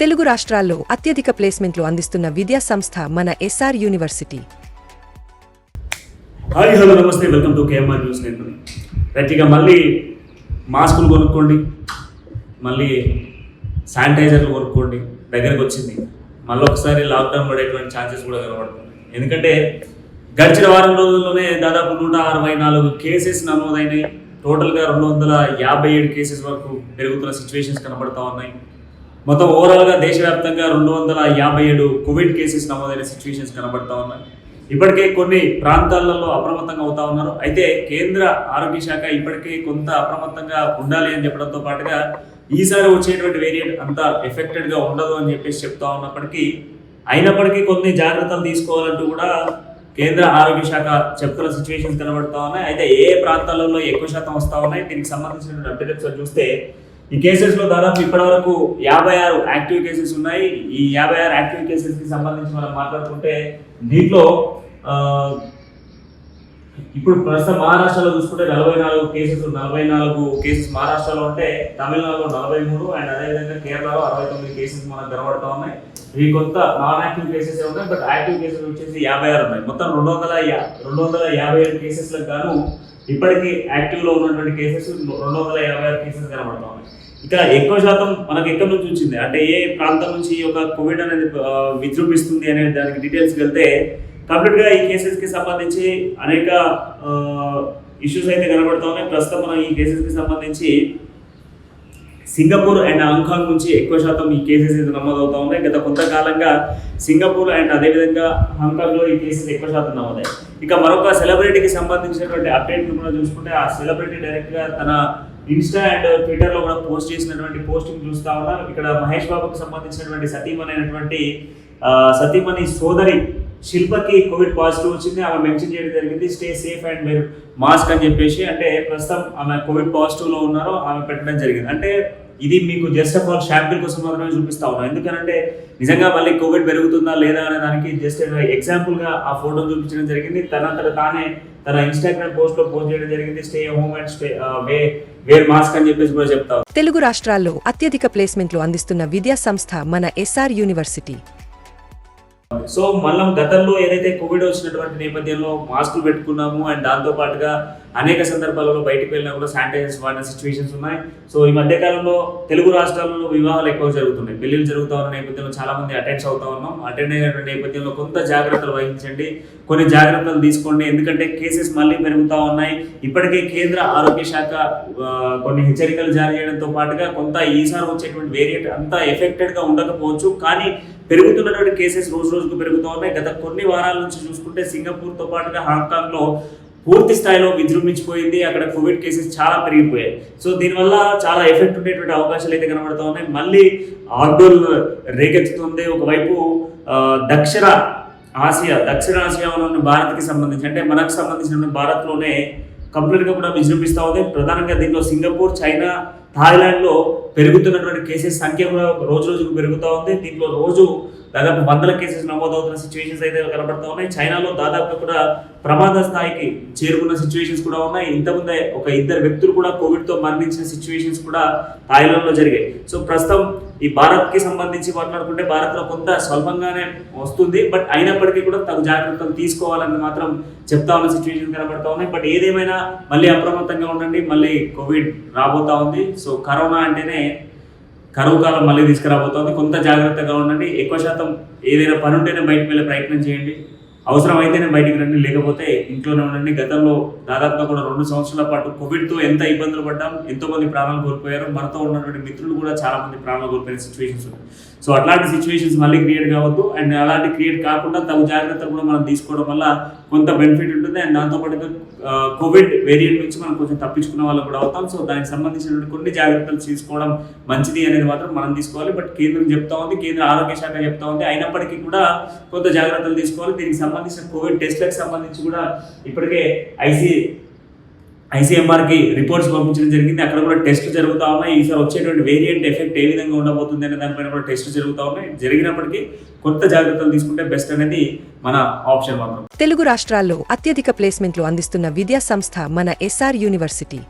తెలుగు రాష్ట్రాల్లో అత్యధిక ప్లేస్మెంట్లు అందిస్తున్న విద్యా సంస్థ మన ఎస్ఆర్ యూనివర్సిటీ. హాయ్ హలో నమస్తే వెల్కమ్ టు కేఎంఆర్ న్యూస్ నేను రైట్గా మళ్ళీ మాస్కులు కొనుక్కోండి మళ్ళీ శానిటైజర్లు కొనుక్కోండి దగ్గరకు వచ్చింది. మళ్ళీ ఒకసారి లాక్డౌన్ పడేటువంటి ఛాన్సెస్ కూడా కనబడుతుంది ఎందుకంటే గడిచిన వారం రోజుల్లోనే దాదాపు నూట అరవై నాలుగు కేసెస్ నమోదైనాయి. టోటల్గా రెండు వందల యాభై ఏడు కేసెస్ వరకు పెరుగుతున్న సిచ్యువేషన్స్ కనబడతా ఉన్నాయి. మొత్తం ఓవరాల్గా దేశవ్యాప్తంగా రెండు వందల యాభై ఏడు కోవిడ్ కేసెస్ నమోదైన సిచ్యువేషన్స్ కనబడతా ఉన్నాయి. ఇప్పటికే కొన్ని ప్రాంతాలలో అప్రమత్తంగా అవుతా ఉన్నారు. అయితే కేంద్ర ఆరోగ్య శాఖ ఇప్పటికే కొంత అప్రమత్తంగా ఉండాలి అని చెప్పడంతో పాటుగా ఈసారి వచ్చేటువంటి వేరియంట్ అంత ఎఫెక్టెడ్గా ఉండదు అని చెప్పేసి చెప్తా ఉన్నప్పటికీ అయినప్పటికీ కొన్ని జాగ్రత్తలు తీసుకోవాలంటూ కూడా కేంద్ర ఆరోగ్య శాఖ చెప్తున్న సిచ్యువేషన్స్ కనబడతా ఉన్నాయి. అయితే ఏ ఏ ప్రాంతాలలో ఎక్కువ శాతం వస్తా ఉన్నాయి? దీనికి సంబంధించిన అప్డేట్స్ చూస్తే ఈ కేసెస్లో దాదాపు ఇప్పటి వరకు యాభై ఆరు యాక్టివ్ కేసెస్ ఉన్నాయి. ఈ యాభై ఆరు యాక్టివ్ కేసెస్కి సంబంధించి మనం మాట్లాడుకుంటే దీంట్లో ఇప్పుడు ప్రస్తుతం మహారాష్ట్రలో చూసుకుంటే నలభై నాలుగు కేసెస్ నలభై నాలుగు కేసెస్ మహారాష్ట్రలో ఉంటే తమిళనాడులో నలభై మూడు అండ్ అదేవిధంగా కేరళలో అరవై తొమ్మిది కేసెస్ మనకు కనబడతా ఉన్నాయి. ఇవి కొత్త నాన్ యాక్టివ్ కేసెస్ ఉన్నాయి బట్ యాక్టివ్ కేసెస్ వచ్చేసి యాభై ఆరు ఉన్నాయి. మొత్తం రెండు వందల రెండు వందల యాభై ఏడు కేసెస్లకు గాను ఇప్పటికీ యాక్టివ్లో ఉన్నటువంటి కేసెస్ రెండు వందల యాభై ఆరు కేసెస్ కనబడతా ఉన్నాయి. ఇక ఎక్కువ శాతం మనకు ఎక్కడి నుంచి వచ్చింది? అంటే ఏ ప్రాంతం నుంచి ఈ యొక్క కోవిడ్ అనేది విజృంభిస్తుంది అనే దానికి డీటెయిల్స్ వెళ్తే కంప్లీట్గా ఈ కేసెస్కి సంబంధించి అనేక ఇష్యూస్ అయితే కనబడతా ఉన్నాయి. ప్రస్తుతం మనం ఈ కేసెస్కి సంబంధించి సింగపూర్ అండ్ హాంకాంగ్ నుంచి ఎక్కువ శాతం ఈ కేసెస్ అయితే నమోదవుతూ ఉన్నాయి. గత కొంతకాలంగా సింగపూర్ అండ్ అదేవిధంగా హాంకాంగ్లో ఈ కేసెస్ ఎక్కువ శాతం నమోదాయి ఇక మరొక సెలబ్రిటీకి సంబంధించినటువంటి అప్డేట్ కూడా చూసుకుంటే ఆ సెలబ్రిటీ డైరెక్ట్గా తన ఇన్స్టా అండ్ ట్విట్టర్లో కూడా పోస్ట్ చేసినటువంటి పోస్టింగ్ చూస్తా ఉన్నాం ఇక్కడ మహేష్ బాబుకు సంబంధించినటువంటి సతీమణి అయినటువంటి సతీమణి సోదరి శిల్పకి కోవిడ్ పాజిటివ్ వచ్చింది. ఆమె మెన్షన్ చేయడం జరిగింది స్టే సేఫ్ అండ్ మీరు మాస్క్ అని చెప్పేసి. అంటే ప్రస్తుతం ఆమె కోవిడ్ పాజిటివ్లో ఉన్నారో ఆమె పెట్టడం జరిగింది. అంటే ఇది మీకు జస్ట్ ఆఫ్ ఆల్ షాంపిల్ కోసం మాత్రమే చూపిస్తా ఉన్నాం. ఎందుకనంటే నిజంగా మళ్ళీ కోవిడ్ పెరుగుతుందా లేదా అనే దానికి జస్ట్ ఎగ్జాంపుల్గా ఆ ఫోటో చూపించడం జరిగింది. తనంతట తానే తన ఇన్స్టాగ్రామ్ పోస్ట్లో పోస్ట్ చేయడం జరిగింది. Stay home and stay way wear mask అని చెప్పేసి కూడా చెప్తా. తెలుగు రాష్ట్రాల్లో అత్యధిక ప్లేస్మెంట్లు అందిస్తున్న విద్యా సంస్థ మన ఎస్ఆర్ యూనివర్సిటీ సో మనం గతంలో ఏదైతే కోవిడ్ వచ్చినటువంటి నేపథ్యంలో మాస్కులు పెట్టుకున్నాము అండ్ దాంతో పాటుగా అనేక సందర్భాలలో బయటకు వెళ్ళినా కూడా శానిటైజర్స్ వాడిన సిచ్యువేషన్స్ ఉన్నాయి. సో ఈ మధ్య కాలంలో తెలుగు రాష్ట్రాలలో వివాహాలు ఎక్కువ జరుగుతున్నాయి. పెళ్ళిళ్ళు జరుగుతా ఉన్న నేపథ్యంలో చాలా మంది అటెండ్స్ అవుతా ఉన్నాం. అటెండ్ అయినటువంటి నేపథ్యంలో కొంత జాగ్రత్తలు వహించండి. కొన్ని జాగ్రత్తలు తీసుకోండి. ఎందుకంటే కేసెస్ మళ్ళీ పెరుగుతూ ఉన్నాయి. ఇప్పటికే కేంద్ర ఆరోగ్య శాఖ కొన్ని హెచ్చరికలు జారీ చేయడంతో పాటుగా కొంత ఈసారి వచ్చేటువంటి వేరియంట్ అంతా ఎఫెక్టెడ్గా ఉండకపోవచ్చు. కానీ పెరుగుతున్నటువంటి కేసెస్ రోజు రోజుకు పెరుగుతూ ఉన్నాయి. గత కొన్ని వారాల నుంచి చూసుకుంటే సింగపూర్తో పాటుగా హాంకాంగ్లో పూర్తి స్థాయిలో విజృంభించిపోయింది. అక్కడ కోవిడ్ కేసెస్ చాలా పెరిగిపోయాయి. సో దీనివల్ల చాలా ఎఫెక్ట్ ఉండేటువంటి అవకాశాలు అయితే కనబడుతూ ఉన్నాయి. మళ్ళీ ఆర్డోల్ రేకెత్తుతుంది. ఒకవైపు దక్షిణ ఆసియా దక్షిణ ఆసియాలో ఉన్న భారత్కి సంబంధించి అంటే మనకు సంబంధించిన భారత్లోనే కంప్లీట్గా కూడా విజృంభిస్తూ ఉంది. ప్రధానంగా దీంట్లో సింగపూర్ చైనా థాయిలాండ్లో పెరుగుతున్నటువంటి కేసెస్ సంఖ్య కూడా రోజు రోజుకు పెరుగుతూ ఉంది. దీంట్లో రోజు దాదాపు వందల కేసెస్ నమోదవుతున్న సిచ్యువేషన్స్ అయితే కనబడుతూ ఉన్నాయి. చైనాలో దాదాపు కూడా ప్రమాద స్థాయికి చేరుకున్న సిచ్యువేషన్స్ కూడా ఉన్నాయి. ఇంతకుముందే ఒక ఇద్దరు వ్యక్తులు కూడా కోవిడ్తో మరణించిన సిచ్యువేషన్స్ కూడా థాయిలాండ్లో జరిగాయి. సో ప్రస్తుతం ఈ భారత్కి సంబంధించి మాట్లాడుకుంటే భారత్లో కొంత స్వల్పంగానే వస్తుంది. బట్ అయినప్పటికీ కూడా తగు జాగ్రత్తలు తీసుకోవాలని మాత్రం చెప్తా ఉన్న సిచ్యువేషన్ కనబడతా ఉన్నాయి. బట్ ఏదేమైనా మళ్ళీ అప్రమత్తంగా ఉండండి. మళ్ళీ కోవిడ్ రాబోతా ఉంది. సో కరోనా అంటేనే కరువు కాలం మళ్ళీ తీసుకురాబోతోంది. కొంత జాగ్రత్తగా ఉండండి. ఎక్కువ శాతం ఏదైనా పని ఉంటేనే బయటకు వెళ్ళే ప్రయత్నం చేయండి. అవసరమైతేనే బయటికి రండి. లేకపోతే ఇంట్లోనే ఉండండి. గతంలో దాదాపుగా కూడా రెండు సంవత్సరాల పాటు కోవిడ్తో ఎంత ఇబ్బందులు పడ్డాం ఎంతో మంది ప్రాణాలు కోల్పోయారు. మనతో ఉన్నటువంటి మిత్రులు కూడా చాలా మంది ప్రాణాలు కోల్పోయిన సిచ్యువేషన్స్ ఉన్నాయి. సో అట్లాంటి సిచ్యువేషన్స్ మళ్ళీ క్రియేట్ కావద్దు. అండ్ అలాంటి క్రియేట్ కాకుండా తగు జాగ్రత్తలు కూడా మనం తీసుకోవడం వల్ల కొంత బెనిఫిట్ ఉంటుంది. అండ్ దాంతోపాటు కోవిడ్ వేరియంట్ నుంచి మనం కొంచెం తప్పించుకున్న వాళ్ళు కూడా అవుతాం. సో దానికి సంబంధించినటువంటి కొన్ని జాగ్రత్తలు తీసుకోవడం మంచిది అనేది మాత్రం మనం తీసుకోవాలి. బట్ కేంద్రం చెప్తా ఉంది కేంద్ర ఆరోగ్య శాఖ చెప్తా ఉంది. అయినప్పటికీ కూడా కొంత జాగ్రత్తలు తీసుకోవాలి. దీనికి సంబంధించిన కోవిడ్ టెస్ట్లకు సంబంధించి కూడా ఇప్పటికే ఐసీ ఐసీఎంఆర్కి రిపోర్ట్స్ పంపించడం జరిగింది. అక్కడ కూడా టెస్ట్ జరుగుతూ ఉన్నాయి. ఈసారి వచ్చేటువంటి వేరియంట్ ఎఫెక్ట్ ఏ విధంగా ఉండబోతుంది అనే దానిపైన కూడా టెస్ట్ జరుగుతూ ఉన్నాయి. జరిగినప్పటికీ కొత్త జాగ్రత్తలు తీసుకుంటే బెస్ట్ అనేది మన ఆప్షన్ మాత్రం. తెలుగు రాష్ట్రాల్లో అత్యధిక ప్లేస్మెంట్లు అందిస్తున్న విద్యా సంస్థ మన ఎస్ఆర్ యూనివర్సిటీ.